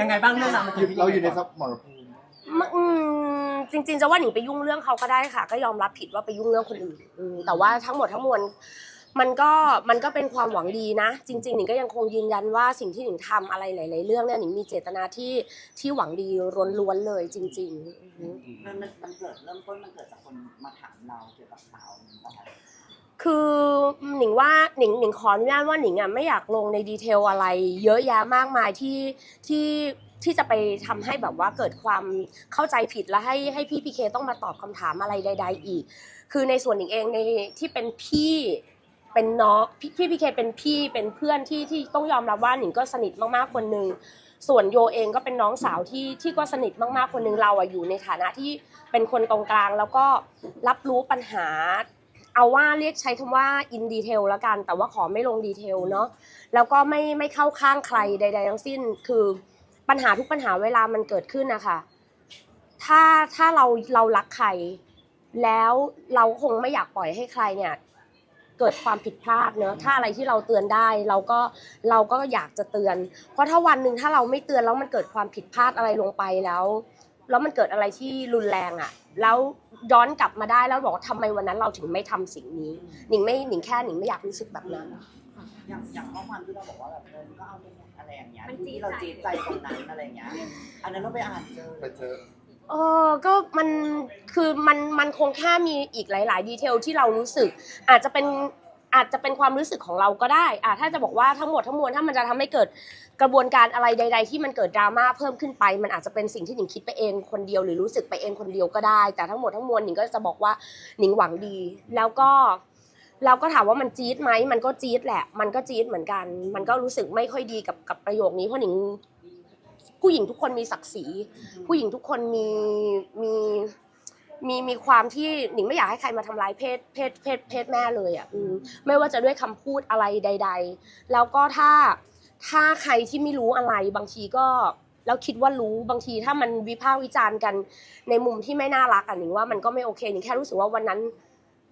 ยังไงบ้างเรื่องราวมันเราอยู่ในสมรภูมิมอืมจริง ๆ จะว่าหนิงไปยุ่งเรื่องเขาก็ได้ค่ะ ก็ยอมรับผิดว่าไปยุ่งเรื่องคนอื่นอืมแต่ว่าทั้งหมดทั้งมวลมันก็มันก็เป็นความหวังดีนะ จริงๆหนิงก็ยังคงยืนยันว่าสิ่งที่หนิงทำอะไรหลาย ๆ เรื่องเนี่ยหนิงมีเจตนาที่ที่หวังดีล้วนๆเลยจริงๆอือฮึมันมันมันเกิดเริ่มต้นมันเกิดจากคนมาถามเราเกี่ยวกับสาวนี้ป่ะคะ คือหนิงว่าหนิงหนิงขออนุญาตว่าหนิงอะไม่อยากลงในดีเทลอะไร เยอะแยะมากมายที่ที่ที่จะไปทำให้แบบว่าเกิดความเข้าใจผิดแล้วให้ให้พี่พีเคต้องมาตอบคำถามอะไรใด ๆ อีก คือในส่วนหนิงเองในที่เป็นพี่เป็นน้องพี่พี่พีเคเป็นพี่เป็นเพื่อนที่ที่ต้องยอมรับว่าหนิงก็สนิทมากๆคนหนึ่งส่วนโยเองก็เป็นน้องสาวที่ที่ก็สนิทมากๆคนหนึ่งเราอะอยู่ในฐานะที่เป็นคนตรงกลาง แล้วก็รับรู้ปัญหา เอาว่าเรียกใช้คำว่า in detail แล้วกัน แต่ว่าขอไม่ลงดีเทลเนาะแล้วก็ไม่ไม่เข้าข้างใครใด ๆ ทั้งสิ้น คือปัญหาทุกปัญหาเวลามันเกิดขึ้นนะคะถ้าถ้าเราเรารักใคร แล้วเราคงไม่อยากปล่อยให้ใครเนี่ยเกิดความผิดพลาดเนอะถ้าอะไรที่เราเตือนได้เราก็เราก็อยากจะเตือน เพราะถ้าวันหนึ่งถ้าเราไม่เตือนแล้วมันเกิดความผิดพลาดอะไรลงไปแล้ว แล้วมันเกิดอะไรที่รุนแรงอะ่ะ แล้วย้อนกลับมาได้แล้วบอกว่าทำไมวันนั้นเราถึงไม่ทำสิ่งนี้หนิงไม่หนิงแค่หนิงไม่อยากรู้สึกแบบนั้น อย่างอย่างข้อความที่เราบอกว่าแบบเออมันก็เอาไปหมดอะไรอย่างเงี้ยมันจี๊ที่ดเราใจ จี๊ดใจตรงนั้นอะไรอย่างเงี้ย อันนั้นเราไปอ่านเจอไปเจอ เออก็มันคือมันมันคงแค่มีอีกหลาย ๆ ดีเทลที่เรารู้สึก อาจจะเป็น อาจจะเป็นความรู้สึกของเราก็ได้อะถ้าจะบอกว่าทั้งหมดทั้งมวลถ้ามันจะทำให้เกิดกระบวนการอะไรใด ๆ ที่มันเกิดดราม่าเพิ่มขึ้นไป มันอาจจะเป็นสิ่งที่หนิงคิดไปเองคนเดียวหรือรู้สึกไปเองคนเดียวก็ได้ แต่ทั้งหมดทั้งมวลหนิงก็จะบอกว่าหนิงหวังดี แล้วก็เราก็ถามว่ามันจี๊ดไหมมันก็จี๊ดแหละ มันก็จี๊ดเหมือนกัน มันก็รู้สึกไม่ค่อยดีกับกับประโยคนี้เพราะหนิงผู้หญิงทุกคนมีศักดิ์ศรี ผู้หญิงทุกคนมีมี มีมีความที่หนิงไม่อยากให้ใครมาทำร้ายเพศเพศเพศเพศแม่เลยอะอืมไม่ว่าจะด้วยคำพูดอะไรใด ๆ แล้วก็ถ้าถ้าใครที่ไม่รู้อะไรบางทีก็แล้วคิดว่ารู้บางทีถ้ามันวิพากษ์วิจารณ์กันในมุมที่ไม่น่ารักอะหนิงว่ามันก็ไม่โอเคหนิงแค่รู้สึกว่าวันนั้น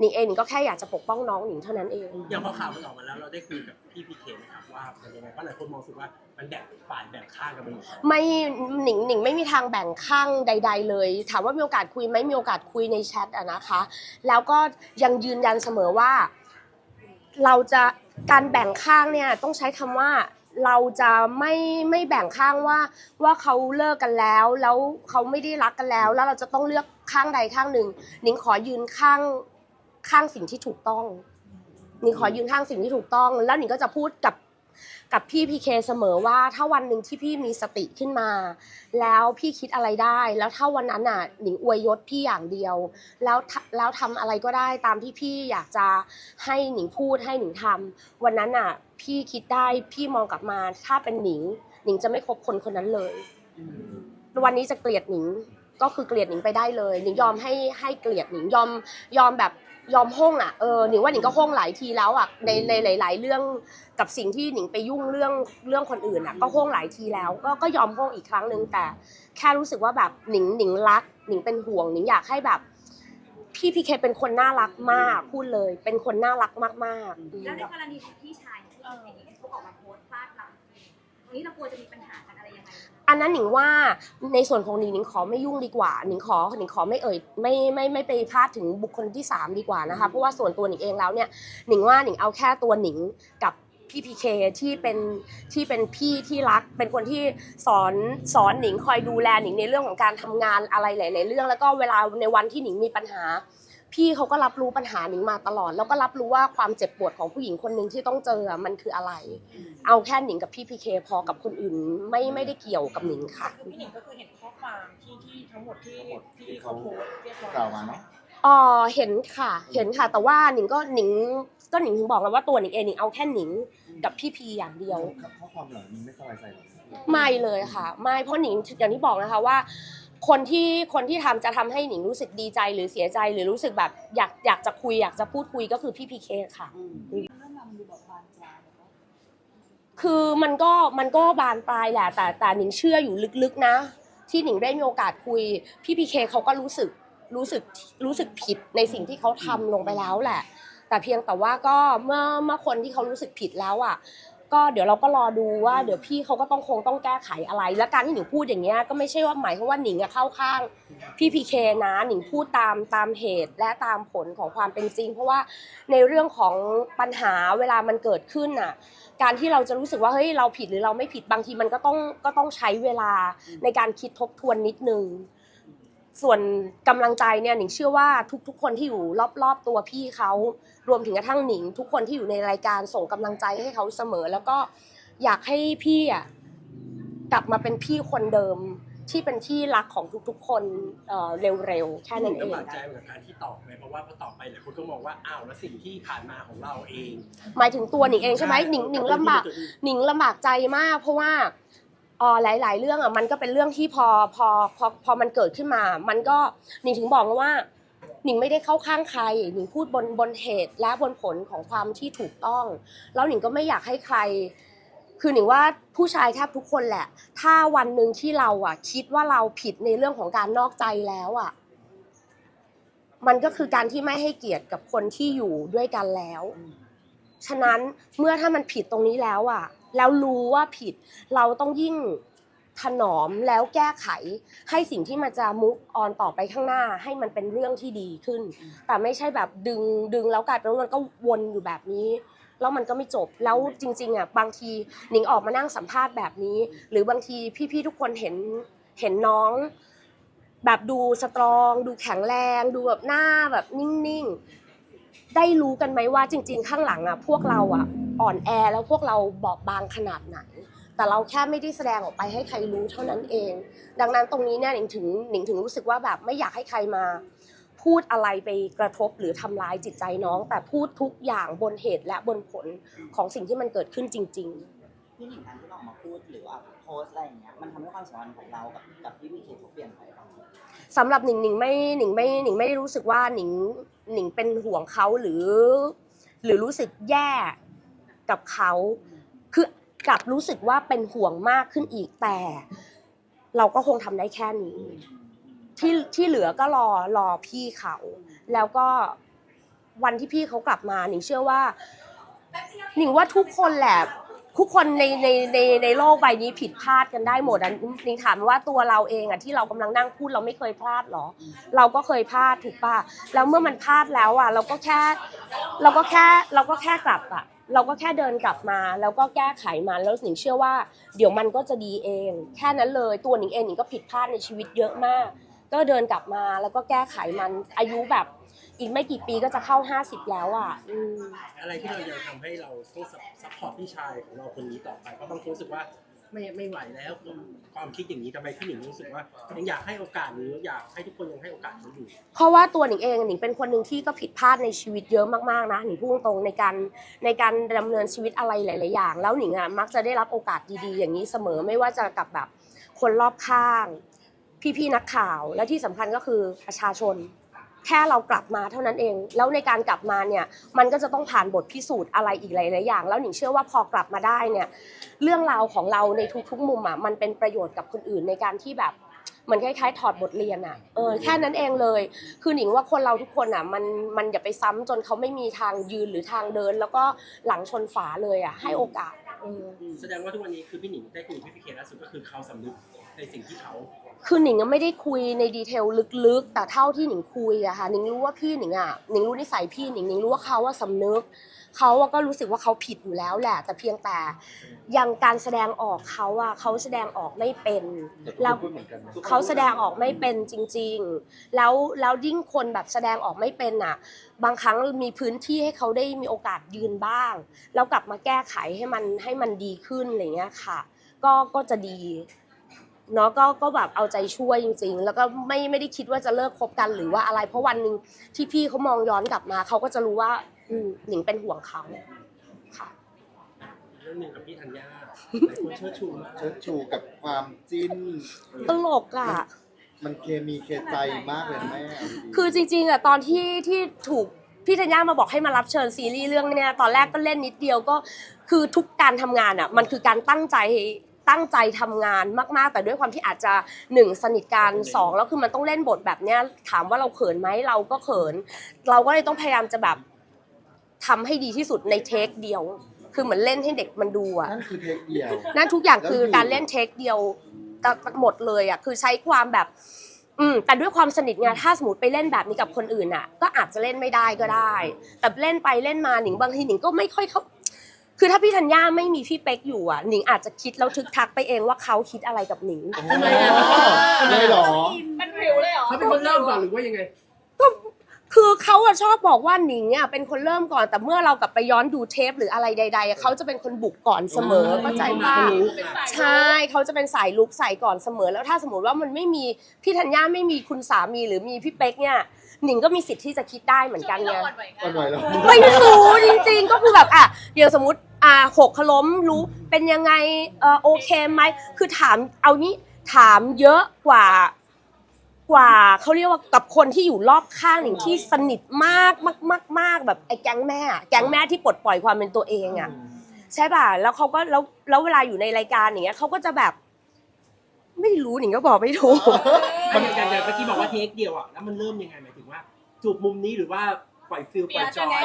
หนิงเองหนิงก็แค่อยากจะปกป้องน้องหนิงเท่านั้นเอง อย่างพอข่าวมันออกมาแล้วเราได้คุยกับพี่พีเคไหมครับว่ามันยังไงเพราะหลายคนมองสึกว่ามันแบ่งฝ่ายแบ่งข้างกันไปหมดไม่หนิงหนิงไม่มีทางแบ่งข้างใด ๆ เลย ถามว่ามีโอกาสคุยไหมมีโอกาสคุยในแชทอะนะคะ แล้วก็ยังยืนยันเสมอว่า เราจะการแบ่งข้างเนี่ยต้องใช้คำว่าเราจะไม่ไม่แบ่งข้างว่าว่าเขาเลิกกันแล้ว แล้วเขาไม่ได้รักกันแล้ว แล้วเราจะต้องเลือกข้างใดข้างหนึ่งหนิงขอยืนข้าง ข้างสิ่งที่ถูกต้องหนิงขอยืนข้างสิ่งที่ถูกต้อง แล้วหนิงก็จะพูดกับกับพี่พีเคเสมอว่าถ้าวันหนึ่งที่พี่มีสติขึ้นมา แล้วพี่คิดอะไรได้ แล้วถ้าวันนั้นน่ะหนิงอวยยศพี่อย่างเดียว แล้วทะแล้วทำอะไรก็ได้ตามที่พี่อยากจะให้หนิงพูดให้หนิงทำวันนั้นน่ะ พี่คิดได้พี่มองกลับมา ถ้าเป็นหนิง หนิงจะไม่คบคนคนนั้นเลย วันนี้จะเกลียดหนิง ก็คือเกลียดหนิงไปได้เลยหนิงยอมให้ให้เกลียดหนิงยอมยอมแบบยอมห้องอะเออหนิงว่าหนิงก็ห้องหลายทีแล้วอะในในหลาย ๆ เรื่องกับสิ่งที่หนิงไปยุ่งเรื่องเรื่องคนอื่นอะก็ห้องหลายทีแล้ว ก็ก็ยอมห้องอีกครั้งหนึ่งแต่แค่รู้สึกว่าแบบหนิงหนิงรักหนิงเป็นห่วงหนิงอยากให้แบบพี่พีเคเป็นคนน่ารักมากพูดเลย เป็นคนน่ารักมากๆอืมแล้วในกรณีของพี่ชายที่อย่างนี้เขาออกมาโพสต์พลาดเราตรงนี้เรากลัวจะมีปัญหากัน อะไรยังไงอันนั้นหนิงว่าในส่วนของหนิงหนิงขอไม่ยุ่งดีกว่าหนิงขอหนิงขอไม่เอ่ยไม่ไม่ไม่ไปพาดถึงบุคคลที่สามดีกว่านะคะเพราะว่าส่วนตัวหนิงเองแล้วเนี่ยหนิงว่าหนิงเอาแค่ตัวหนิงกับพี่พีเคที่เป็นที่เป็นพี่ที่รัก เป็นคนที่สอนสอนหนิงคอยดูแลหนิงในเรื่องของการทำงานอะไรหลาย ๆ เรื่อง แล้วก็เวลาในวันที่หนิงมีปัญหา พี่เขาก็รับรู้ปัญหาหนิงมาตลอด แล้วก็รับรู้ว่าความเจ็บปวดของผู้หญิงคนหนึ่งที่ต้องเจออะมันคืออะไร เอาแค่หนิงกับพี่พีเคพอกับคนอื่นไม่ไม่ได้เกี่ยวกับหนิงค่ะคือพี่หนิงก็คือเห็นข้อความที่ที่ทั้งหมดที่ที่เขาโพสต์เรียบร้อยกล่าวมาเนาะอ๋อเห็นค่ะ เห็นค่ะ แต่ว่าหนิงก็หนิงก็หนิงถึงบอกแล้วว่าตัวหนิงเองหนิงเอาแค่หนิงกับพี่พีอย่างเดียวข้อความเหล่านี้ไม่สบายใจหรอไม่เลยค่ะ ไม่เพราะหนิงอย่างที่บอกนะคะว่า คนที่คนที่ทำจะทำให้หนิงรู้สึกดีใจหรือเสียใจหรือรู้สึกแบบอยากอยากจะคุยอยากจะพูดคุยก็คือพี่พีเคค่ะเรื่องราวมันดูแบบบานปลายแบบว่าคือมันก็มันก็บานปลายแหละแต่แต่หนิงเชื่ออยู่ลึกๆนะ ที่หนิงได้มีโอกาสคุยพี่พีเคเขาก็รู้สึกรู้สึกรู้สึกผิดในสิ่งที่เขาทำลงไปแล้วแหละ แต่เพียงแต่ว่าก็เมื่อเมื่อคนที่เขารู้สึกผิดแล้วอะ ก็เดี๋ยวเราก็รอดูว่าเดี๋ยวพี่เขาก็ต้องคงต้องแก้ไขอะไร และการที่หนิงพูดอย่างเงี้ยก็ไม่ใช่ว่าหมายความว่าหนิงอะเข้าข้างพี่พีเคนะหนิงพูดตามตามเหตุและตามผลของความเป็นจริง เพราะว่าในเรื่องของปัญหาเวลามันเกิดขึ้นน่ะการที่เราจะรู้สึกว่าเฮ้ยเราผิดหรือเราไม่ผิดบางทีมันก็ต้องก็ต้องใช้เวลาในการคิดทบทวนนิดนึง ส่วนกำลังใจเนี่ยหนิงเชื่อว่าทุกๆ คนที่อยู่รอบๆตัวพี่เขารวมถึงกระทั่งหนิง ทุกคนที่อยู่ในรายการส่งกำลังใจให้เขาเสมอ แล้วก็อยากให้พี่อะกลับมาเป็นพี่คนเดิมที่เป็นที่รักของทุกๆ คนเอ่อเร็วๆแค่นั้นเองลำบากใจเหมือนกับการที่ตอบไปเพราะว่าพอตอบไปหลายคนก็มองว่าอ้าวแล้วสิ่งที่ผ่านมาของเราเอง หมายถึงตัวหนิงเองใช่ไหมหนิงหนิงลำบากหนิงลำบากใจมาก เพราะว่าเออหลาย ๆ เรื่องอะมันก็เป็นเรื่องที่พอพอพอพอมันเกิดขึ้นมา มันก็หนิงถึงบอกว่าหนิงไม่ได้เข้าข้างใครหนิงพูดบนบนเหตุและบนผลของความที่ถูกต้อง แล้วหนิงก็ไม่อยากให้ใคร คือหนิงว่าผู้ชายแทบทุกคนแหละ ถ้าวันหนึ่งที่เราอะ คิดว่าเราผิดในเรื่องของการนอกใจแล้วอะ มันก็คือการที่ไม่ให้เกียรติกับคนที่อยู่ด้วยกันแล้ว ฉะนั้นเมื่อถ้ามันผิดตรงนี้แล้วอะ แล้วรู้ว่าผิด เราต้องยิ่งถนอมแล้วแก้ไข ให้สิ่งที่มันจะมุกออนต่อไปข้างหน้า ให้มันเป็นเรื่องที่ดีขึ้น แต่ไม่ใช่แบบดึงดึงแล้วกลายเป็นว่ามันก็วนอยู่แบบนี้ แล้วมันก็ไม่จบแล้วจริงๆอะบางทีหนิงออกมานั่งสัมภาษณ์แบบนี้ หรือบางทีพี่ๆทุกคนเห็นเห็นน้อง แบบดูสตรอง ดูแข็งแรง ดูแบบหน้าแบบนิ่งๆ ได้รู้กันไหมว่าจริง ๆ ข้างหลังอะพวกเราอะอ่อนแอแล้วพวกเราบอบบางขนาดไหนแต่เราแค่ไม่ได้แสดงออกไปให้ใครรู้เท่านั้นเอง ดังนั้นตรงนี้เนี่ยหนิงถึงหนิงถึงรู้สึกว่าแบบไม่อยากให้ใครมาพูดอะไรไปกระทบหรือทำร้ายจิตใจน้อง แต่พูดทุกอย่างบนเหตุและบนผลของสิ่งที่มันเกิดขึ้นจริง ๆ พี่หนิงการที่เราออกมาพูดหรือว่าโพสต์อะไรอย่างเงี้ยมันทำให้ความสัมพันธ์ของเรากับกับพี่พีเคเขาเปลี่ยนไปบ้างไหมสำหรับหนิงหนิงไม่หนิงไม่หนิงไม่ได้รู้สึกว่าหนิง หนิงเป็นห่วงเขาหรือ หรือรู้สึกแย่กับเขาคือกลับรู้สึกว่าเป็นห่วงมากขึ้นอีกแต่ เราก็คงทำได้แค่นี้ ที่ที่เหลือก็รอรอพี่เขา แล้วก็วันที่พี่เขากลับมาหนิงเชื่อว่าหนิงว่าทุกคนแหละ ทุกคนในในในในโลกใบนี้ผิดพลาดกันได้หมดอะหนิงถามว่าตัวเราเองอะที่เรากำลังนั่งพูดเราไม่เคยพลาดหรอ เราก็เคยพลาดถูกป่ะแล้วเมื่อมันพลาดแล้วอะเราก็แค่ เราก็แค่เราก็แค่กลับอะเราก็แค่เดินกลับมา แล้วก็แก้ไขมันแล้วหนิงเชื่อว่า เดี๋ยวมันก็จะดีเอง แค่นั้นเลยตัวหนิงเองหนิงก็ผิดพลาดในชีวิตเยอะมาก ก็เดินกลับมาแล้วก็แก้ไขมันอายุแบบ อีกไม่กี่ปีก็จะเข้า 50 แล้วอะอืมอะไรที่เรายังทำให้เราต้องซัพพอร์ตพี่ชายของเราคนนี้ต่อไปเพราะบางคนรู้สึกว่าไม่ไม่ไหวแล้วความความคิดอย่างนี้ทำไมพี่หนิงรู้สึกว่ายังอยากให้โอกาสหรืออยากให้ทุกคนยังให้โอกาสเขาอยู่ เพราะว่าตัวหนิงเองหนิงเป็นคนหนึ่งที่ก็ผิดพลาดในชีวิตเยอะมากๆนะหนิงพูดตรงๆในการในการดำเนินชีวิตอะไรหลาย ๆ อย่าง แล้วหนิงอะมักจะได้รับโอกาสดีๆ อย่างนี้เสมอไม่ว่าจะกับแบบคนรอบข้าง พี่ๆนักข่าวและที่สำคัญก็คือประชาชน แค่เรากลับมาเท่านั้นเอง แล้วในการกลับมาเนี่ยมันก็จะต้องผ่านบทพิสูจน์อะไรอีกหลายๆอย่าง แล้วหนิงเชื่อว่าพอกลับมาได้เนี่ยเรื่องราวของเราในทุกๆมุมอะมันเป็นประโยชน์กับคนอื่นในการที่แบบเหมือนคล้ายๆถอดบทเรียนอะเออแค่นั้นเองเลย คือหนิงว่าคนเราทุกคนอะมันมันอย่าไปซ้ำจนเขาไม่มีทางยืนหรือทางเดิน แล้วก็หลังชนฝาเลยอะให้โอกาสเออแสดงว่าทุกวันนี้คือพี่หนิงได้คุยกับพี่พีเคล่าสุดก็คือเขาสำนึกในสิ่งที่เขา คือหนิงอะไม่ได้คุยในดีเทลลึกๆ แต่เท่าที่หนิงคุยอะค่ะหนิงรู้ว่าพี่หนิงอะหนิงรู้นิสัยพี่หนิงหนิงรู้ว่าเขาว่าสำนึกเขาอะก็รู้สึกว่าเขาผิดอยู่แล้วแหละ แต่เพียงแต่ยังการแสดงออกเขาอะเขาแสดงออกไม่เป็นแล้วเขาแสดงออกไม่เป็นจริง ๆ แล้วแล้วยิ่งคนแบบแสดงออกไม่เป็นอะบางครั้งมีพื้นที่ให้เขาได้มีโอกาสยืนบ้าง แล้วกลับมาแก้ไขให้มันให้มันดีขึ้นอะไรเงี้ยค่ะ ก็ก็จะดี เนาะก็ก็แบบเอาใจช่วยจริง ๆ แล้วก็ไม่ไม่ได้คิดว่าจะเลิกคบกันหรือว่าอะไร เพราะวันหนึ่งที่พี่เขามองย้อนกลับมาเขาก็จะรู้ว่า อืมหนิงเป็นห่วงเขาค่ะ เรื่องหนึ่งกับพี่ธัญญาหลายคนเชิดชูมากเชิดชูกับความจิ้น ตลกอะ มันเคมีเคใจมากเลยนะแม่เอาดีๆคือจริงๆอะตอนที่ที่ถูกพี่ธัญญามาบอกให้มารับเชิญซีรีส์เรื่องเนี้ยตอนแรกก็เล่นนิดเดียวก็คือทุกการทำงานอะมันคือการตั้งใจ ตั้งใจทำงานมาก ๆ แต่ด้วยความที่อาจจะหนึ่งสนิทกันสองแล้วคือมันต้องเล่นบทแบบเนี้ยถามว่าเราเขินไหมเราก็เขิน เราก็เลยต้องพยายามจะแบบทำให้ดีที่สุดในเทคเดียว คือเหมือนเล่นให้เด็กมันดูอะนั่นคือเทคเดียวนั่นทุกอย่างคือแล้วอยู่การเล่นเทคเดียวหมดเลยอะคือใช้ความแบบอืมแต่ด้วยความสนิทไงถ้าสมมติไปเล่นแบบนี้กับคนอื่นอะ ก็อาจจะเล่นไม่ได้ก็ได้ แต่เล่นไปเล่นมาหนิงบางทีหนิงก็ไม่ค่อยเข้า คือถ้าพี่ธัญญาไม่มีพี่เป๊กอยู่อะหนิงอาจจะคิดแล้วทึกทักไปเองว่าเขาคิดอะไรกับหนิง ทำไมอะได้เหรอมันวิวเลยเหรอเขาเป็นคนเริ่มก่อนหรือว่ายังไงคือเขาอะชอบบอกว่าหนิงอะเป็นคนเริ่มก่อนแต่เมื่อเรากลับไปย้อนดูเทปหรืออะไรใด ๆอะเขาจะเป็นคนบุกก่อนเสมออืมเข้าใจเขาป่ะรู้ใช่เขาจะเป็นสายลุกใส่ก่อนเสมอ แล้วถ้าสมมติว่ามันไม่มีพี่ธัญญาไม่มีคุณสามีหรือมีพี่เป๊กเนี่ย หนิงก็มีสิทธิ์ที่จะคิดได้เหมือนกันไง อ่อนไหวแล้ว ไม่รู้จริงๆ ก็คือแบบอะอย่างสมมติอ่าหกขล้มรู้เป็นยังไงเออโอเคไหมคือถามเอานี้ถามเยอะกว่ากว่าเขาเรียกว่ากับคนที่อยู่รอบข้างหนิงที่สนิทมากมากมากมากแบบไอ้แก๊งแม่อะแก๊งแม่ที่ปลดปล่อยความเป็นตัวเองอะ ใช่ป่ะ แล้วเขาก็แล้วแล้วเวลาอยู่ในรายการอย่างเงี้ยเขาก็จะแบบ ไม่รู้หนิงก็บอกไม่ถูก มันอย่างอย่างเมื่อกี้บอกว่าเทคเดียวอะแล้วมันเริ่มยังไงหมายถึงว่า จูบมุมนี้หรือว่าปล่อยฟิลปล่อยจอย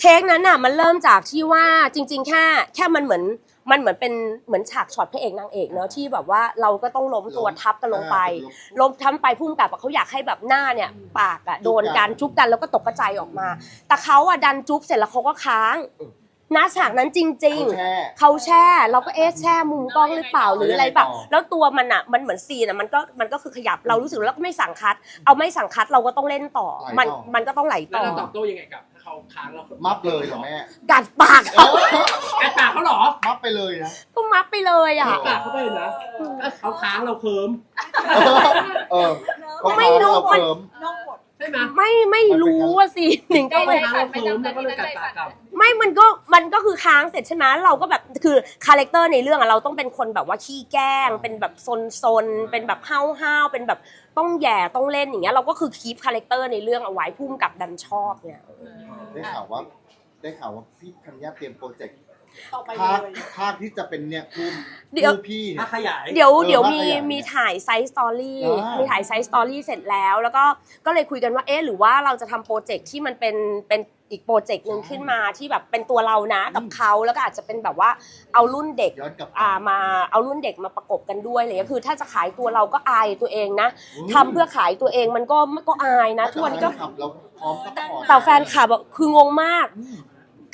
เทคนั้นน่ะมันเริ่มจากที่ว่าจริง ๆ แค่แค่มันเหมือนมันเหมือนเป็นเหมือนฉากช็อตพระเอกนางเอกเนอะที่แบบว่าเราก็ต้องล้มตัวทับกันลงไปล้มทับไปพุ่มกับอะเขาอยากให้แบบหน้าเนี่ย ปากอะโดนกันจุ๊บกันแล้วก็ตกกระจายออกมา แต่เขาอะดันจุ๊บเสร็จแล้วเขาก็ค้าง ณฉากนั้นจริง เขาๆแช่เขาแช่เราก็เอ๊ะแช่มุมกล้องหรือเปล่าหรืออะไรเปล่าแล้วยังไงต่อแล้วตัวมันอะมันเหมือนซีนอะมันก็มันก็คือขยับเรารู้สึกแล้วก็ไม่สั่งคัด เอาไม่สั่งคัดเราก็ต้องเล่นต่อ ไหลต่อ มันมันก็ต้องไหลแล้วต่อ เราตอบโต้ยังไงกับถ้าเขาค้างเรามัฟเลยเหรอแม่กัดปากเอเขาอแอบปากเขาเหรอมัฟไปเลยนะ ก็มัดไปเลยอะ ปากเขาไปเลยนะถ้าเขาค้างเราเคิม เออเขาไม่รู้ เขาเฟิร์มนอกบทใช่ไหมไม่ไม่รู้อะสิหนิงก็เขาไม่ค้างเราเคิมแล้วก็เลยกัดปากกลับไม่มันก็มันก็คือค้างเสร็จใช่ไหมเราก็แบบคือคาแรคเตอร์ในเรื่องอะเราต้องเป็นคนแบบว่าขี้แกล้ง เป็นแบบซนๆเป็นแบบห้าวห้าวๆเป็นแบบต้องแหย่ต้องเล่นอย่างเงี้ยเราก็คือคีปคาแรคเตอร์ในเรื่องเอาไว้พุ่มกับดันชอบเนี่ยได้ข่าวว่าได้ข่าวว่าพี่ธัญญาเตรียมโปรเจกต์ ต่อไปภาคเลยภาคที่จะเป็นเนี่ยคู่เดี๋ยว คู่พี่เนี่ถ้ายขยาย เดี๋ยวเออเดี๋ยวว่ามีขยายมีถ่ายไซส์สตอรี่อ่ามี มีถ่ายไซส์สตอรี่เสร็จแล้ว แล้วก็ก็เลยคุยกันว่าเอ๊ะหรือว่าเราจะทำโปรเจกต์ที่มันเป็นเป็นอีกโปรเจกต์หนึ่งขึ้นมาที่แบบเป็นตัวเรานะกับเขาแล้วก็อาจจะเป็นแบบว่าเอารุ่นเด็ก ย้อนกลับอ่ามาเอารุ่นเด็กมาประกบกันด้วยอะไรเลยคือถ้าจะขายตัวเราก็อายตัวเองนะมทำเพื่อขายตัวเองมันก็ก็อายนะทุกวันนี้ก็แฟขับเราพร้อมซัพพอร์ตแต่แฟนคลับอะคืองงมากอืม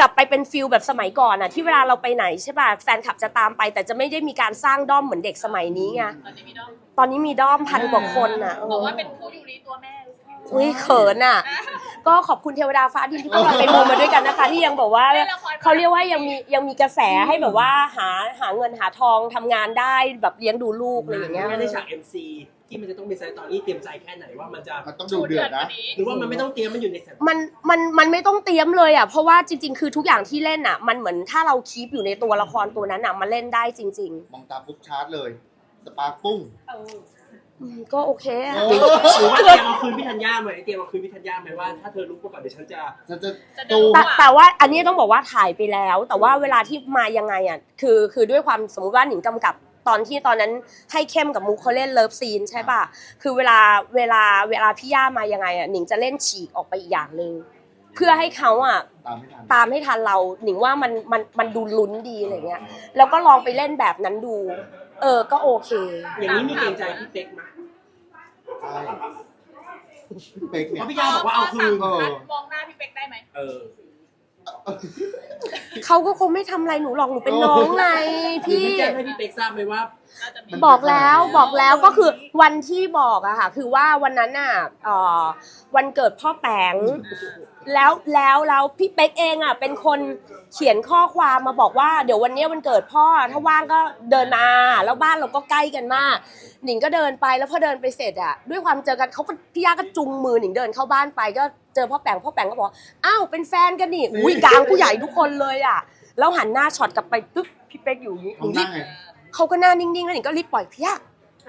กลับไปเป็นฟิลแบบสมัยก่อนอะที่เวลาเราไปไหนใช่ป่ะแฟนคลับจะตามไป แต่จะไม่ได้มีการสร้างด้อมเหมือนเด็กสมัยนี้ไงตอนนี้มีน้องตอนนี้มีด้อมพันกว่าคนอะเอบอกอว่าเป็นคู่ยูริตัวแม่รู้สึกไงอุ้ยเขินอะก็ขอบคุณเทวดาฟ้าดินที่พวกเราไปมูมาด้วยกันนะคะ ที่ยังบอกว่า ล่นละคเขาเรียกว่ายังมียังมีกระแสให้แบบว่าหาหาเงินหาทองทำงานได้แบบเลี้ยงดูลูกอะไรอย่างเงี้ยงั้นในฉาก MC ที่มันจะต้องเป็นไซต์ตอนนี้เตรียมใจแค่ไหนว่ามันจะ มันต้องดูเดือดนะ หรือว่ามันไม่ต้องเตรียมมันอยู่ในแสงมันมันมันไม่ต้องเตรียมเลยอะเพราะว่าจริง ๆ คือทุกอย่างที่เล่นอะ มันเหมือนถ้าเราคีปอยู่ในตัวละครตัวนั้นอะมันเล่นได้จริง มองตาปุ๊บชาร์จเลย สปาร์คปุ้งเออๆอืมก็โอเคอะเอหรือหรือว่าเตรียมเอาคืนพี่ธัญญาไหมเตรียมเอาคืนพี่ธัญญาไหมว่าถ้าเธอรู้ก่อนเดี๋ยวฉันจะ ฉันจะจะตูดูมแต่แต่ว่าอันนี้ต้องบอกว่าถ่ายไปแล้ว แต่ว่าเวลาที่มายังไงอะคือคือด้วยความสมมติว่าหนิงกำกับ ตอนที่ตอนนั้นให้เข้มกับมุกเขาเล่นเลิฟซีนใช่ป่ะ คือเวลาเวลาเวลาพี่ย่ามายังไงอะหนิงจะเล่นฉีกออกไปอีกอย่างหนึ่งเพื่อให้เขาอะตามไม่ทันตามให้ทันเราหนิงว่ามันมันมันดูลุ้นดีอะไรเงี้ย แล้วก็ลองไปเล่นแบบนั้นดู เออก็โอเค อย่างนี้มีเกรงใจพี่เป๊กไหมใช่เป๊กเพเนี่ยราะพี่ย่าบอกว่าเอาคืนเออมองหน้าพี่เป๊กได้ไหมเออ เขาก็คงไม่ทำอะไรหนูหรอกหนูเป็นน้องไงหรือพี่ พี่แจ้งให้พี่เป๊กทราบไหมว่าน่าจะมีบอกแล้วบอกแล้วก็คือวันที่บอกอะค่ะ คือว่าวันนั้นน่ะเอ่อวันเกิดพ่อแปงแล้วแล้วแล้วพี่เป๊กเองอะเป็นคนเขียนข้อความมาบอกว่า เดี๋ยววันเนี้ยวันเกิดพ่อถ้าว่างก็เดินมาแล้วบ้านเราก็ใกล้กันมาก หนิงก็เดินไปแล้วพอเดินไปเสร็จอะด้วยความเจอกันเขาก็พี่ย่าก็จุงมือหนิงเดินเข้าบ้านไปก็ เจอพ่อแปงพ่อแปงก็บอกอ้าวเป็นแฟนกันนี่อุ้ยกลางผู้ใหญ่ทุกคนเลยอะแล้วหันหน้าช็อตกลับไปปึ๊บพี่เป๊กอยู่อย่างนี้หมอนิงงหรีน้าบไงเขาก็หน้านิ่งๆแล้วหนิงก็รีบปล่อยพี่ย่า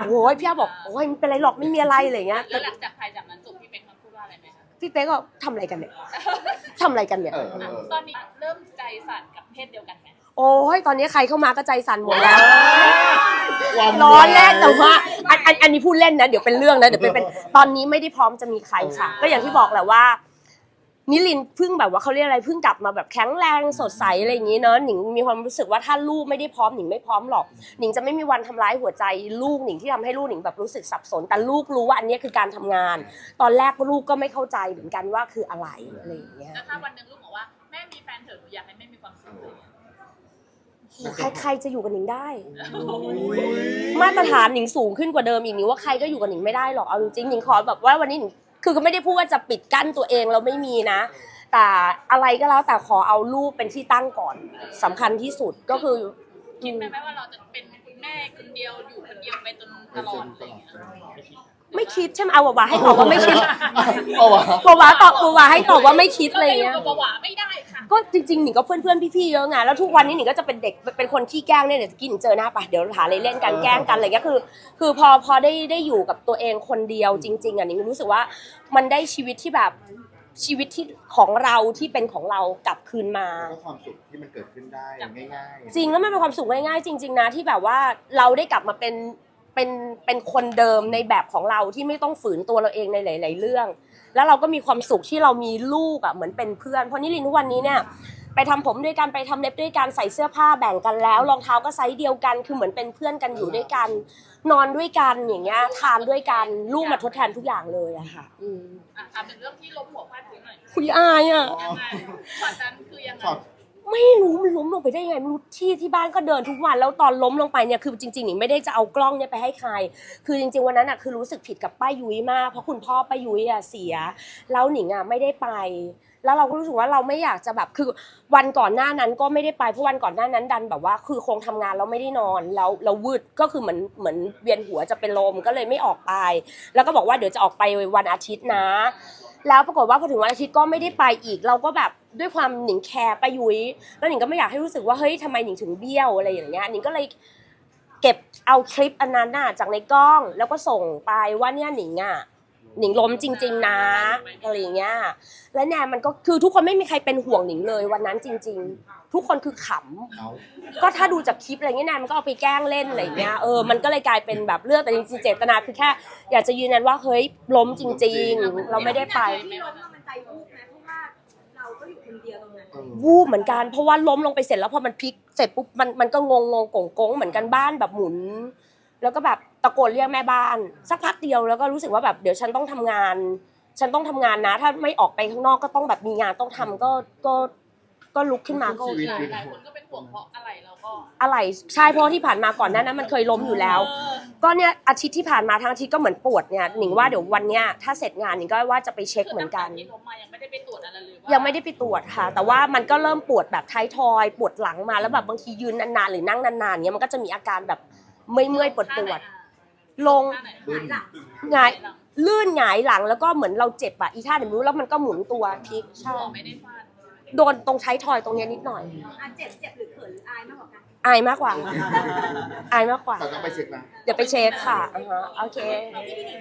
โอ้ยพี่ย่าบอกโอ้ยไม่เป็นไรหรอกไม่มีอะไรอะไรอย่างเงี้ยแล้วหลังจากถ่ายจากนั้นจบพี่เป๊กมาพูดว่าอะไรไหมคะพี่เป๊กก็ทำอะไรกันเนี่ยทำอะไรกันเนี่ยเออเออเออตอนนี้เริ่มใจสั่นกับเพศเดียวกันไหม โอ้ยตอนนี้ใครเข้ามาก็ใจสั่นหมดแล้ววันร้อนแรกแต่ว่าอันอันอันนี้พูดเล่นนะเดี๋ยวเป็นเรื่องนะเดี๋ยวเป็นเป็นตอนนี้ไม่ได้พร้อมจะมีใครค่ะ ก็อย่างที่บอกแหละว่า นิลินทร์เพิ่งแบบว่าเขาเรียกอะไรเพิ่งกลับมาแบบแข็งแรงสดใสอะไรอย่างนี้เนอะหนิงมีความรู้สึกว่าถ้าลูกไม่ได้พร้อมหนิงไม่พร้อมหรอกหนิงจะไม่มีวันทำร้ายหัวใจลูกหนิงที่ทำให้ลูกหนิงแบบรู้สึกสับสน แต่ลูกรู้ว่าอันเนี้ยคือการทำงาน ตอนแรกลูกก็ไม่เข้าใจเหมือนกันว่าคืออะไรอะไรอย่างเงี้ย แล้วถ้าวันหนึ่งลูกบอกว่าแม่มีแฟนเถอะหนูอยากให้แม่มีความสุขเลยโอ้ ใครใครจะอยู่กับหนิงได้ มาตรฐานหนิงสูงขึ้นกว่าเดิมอีกหนิงว่าใครก็อยู่กับหนิงไม่ได้หรอกเอาจริงๆหนิงขอแบบว่าวันนี้หนิงคือก็ไม่ได้พูดว่าจะปิดกั้นตัวเองเราไม่มีนะ แต่อะไรก็แล้วแต่ขอเอาลูกเป็นที่ตั้งก่อนสำคัญที่สุดก็คือ คิดไหมไหมว่าเราจะเป็นคุณแม่คนเดียวอยู่คนเดียวไปจนตลอดอะไรอย่างเงี้ย ไม่คิดใช่ไหมเอาวาวาให้ตอบว่าไม่คิดเอาวะวาวาตอบวาวาให้ตอบว่าไม่คิดอะไรอย่างเงี้ย ก็อยู่กับหวาไม่ได้ค่ะก็จริงๆหนิงก็เพื่อนๆพี่ๆเยอะไงแล้วทุกวันนี้หนิงก็จะเป็นเด็กเป็นคนขี้แกล้งเนี่ยเดี๋ยวกินเจอหน้าปะเดี๋ยวหาอะไรเล่นกันแกล้งกันอะไรเงี้ยคือ คือพอพอได้ได้อยู่กับตัวเองคนเดียวจริง ๆอะหนิงรู้สึกว่ามันได้ชีวิตที่แบบชีวิตที่ของเราที่เป็นของเรากลับคืนมา แล้วก็ความสุขที่มันเกิดขึ้นได้ง่ายๆ จริงแล้วมันเป็นความสุขง่ายๆจริง ๆนะที่แบบว่าเราได้กลับมาเป็น เป็นเป็นคนเดิมในแบบของเราที่ไม่ต้องฝืนตัวเราเองในหลาย ๆ เรื่อง แล้วเราก็มีความสุขที่เรามีลูกอะเหมือนเป็นเพื่อน เพราะนิรินทร์ทุกวันนี้เนี่ยไปทำผมด้วยกันไปทำเล็บด้วยกันใส่เสื้อผ้าแบ่งกันแล้วรองเท้าก็ไซส์เดียวกัน คือเหมือนเป็นเพื่อนกันอยู่ด้วยกัน นอนด้วยกันอย่างเงี้ยทานด้วยกันลูกมาทดแทนทุกอย่างเลยอะค่ะ อืมอะถามถึงเรื่องที่ล้มหัวฟาดพื้นหน่อยคุยอายอะยังไงช็อตนั้นคือยังไงช็อต ไม่รู้มันล้มลงไปได้ยังไงไม่รู้ที่ที่บ้านก็เดินทุกวันแล้วตอนล้มลงไปเนี่ยคือจริงๆหนิงไม่ได้จะเอากล้องเนี่ยไปให้ใคร คือจริง ๆวันนั้นอะคือรู้สึกผิดกับป้ายุ้ยมากเพราะคุณพ่อป้ายุ้ยอะเสีย แล้วหนิงอะไม่ได้ไป แล้วเราก็รู้สึกว่าเราไม่อยากจะแบบคือวันก่อนหน้านั้นก็ไม่ได้ไปเพราะวันก่อนหน้านั้นดันแบบว่า คือคงทำงานแล้วไม่ได้นอนแล้วเราวืดก็คือเหมือนเหมือนเวียนหัวจะเป็นลมก็เลยไม่ออกไป แล้วก็บอกว่าเดี๋ยวจะออกไปวันอาทิตย์นะ แล้วปรากฏว่าพอถึงวันอาทิตย์ก็ไม่ได้ไปอีก เราก็แบบ ด้วยความหนิงแคร์ป้ายุ้ยแล้วหนิงก็ไม่อยากให้รู้สึกว่าเฮ้ยทำไมหนิงถึงเบี้ยวอะไรอย่างเงี้ยหนิงก็เลยเก็บเอาคลิปอันนั้นน่ะจากในกล้องแล้วก็ส่งไปว่าเนี่ยหนิงอะหนิงล้มจริง ๆ นะอะไรอย่างเงี้ยแล้วแนนมันก็คือทุกคนไม่มีใครเป็นห่วงหนิงเลยวันนั้นจริง ๆ ทุกคนคือขำก็ถ้าดูจากคลิปอะไรเงี้ยแนนมันก็เอาไปแกล้งเล่นอะไรเงี้ยเออมันก็เลยกลายเป็นแบบเรื่องแต่จริงๆเจตนาคือแค่ อยากจะยืนยันว่าเฮ้ยล้มจริง ๆ เราไม่ได้ไป ที่ล้มอะมันใจวูบนะเวตรงนั้นเออวูบเหมือนกันเพราะว่าล้มลงไปเสร็จแล้วพอมันพลิกเสร็จปุ๊บมันมันก็งงงงกงกงเหมือนกันบ้านแบบหมุน แล้วก็แบบตะโกนเรียกแม่บ้าน สักพักเดียวแล้วก็รู้สึกว่าแบบเดี๋ยวฉันต้องทำงาน ฉันต้องทำงานนะ ถ้าไม่ออกไปข้างนอกก็ต้องแบบมีงานต้องทำก็ก็ก็ลุกขึ้นมาก็โอเคหลายหลายคนก็เป็นห่วงเพราะอะไรเราก็อะไรใช่เพราะที่ผ่านมาก่อนหนั้นนั้นมันเคยล้มอยู่แล้วเออ ก็เนี่ยอาทิตย์ที่ผ่านมาทั้งอาทิตย์ก็เหมือนปวดเนี่ยหนิงว่าเดี๋ยววันเนี้ยถ้าเสร็จงานหนิงก็ว่าจะไปเช็คเหมือนกัน ที่ล้มมายังไม่ได้ไปตรวจอะไรเลยว่ายังไม่ได้ไปตรวจค่ะ แต่ว่ามันก็เริ่มปวดแบบท้ายทอย ปวดหลังมาแล้วแบบบางทียืนนานๆหรือนั่งนานๆเนี้ยมันก็จะมีอาการแบบเมื่อยๆปวดปวดๆลงท่าไหนบึ้มหงายลื่นหงายหลังแล้วก็เหมือนเราเจ็บอะอีท่าไหนไม่รู้แล้วมันก็หมุนตัวพลิกใช่หัวไม่ได้ฟาดโดนตรงท้ายทอยตรงเนี้ยนิดหน่อย อะเจ็บเจ็บหรือเขินหรืออายมากกว่ากัน อายมากกว่าอายมากกว่าแต่ต้องไปเช็คนะ เดี๋ยวไปเช็คค่ะอ่าฮะโอเคที่พี่หนิง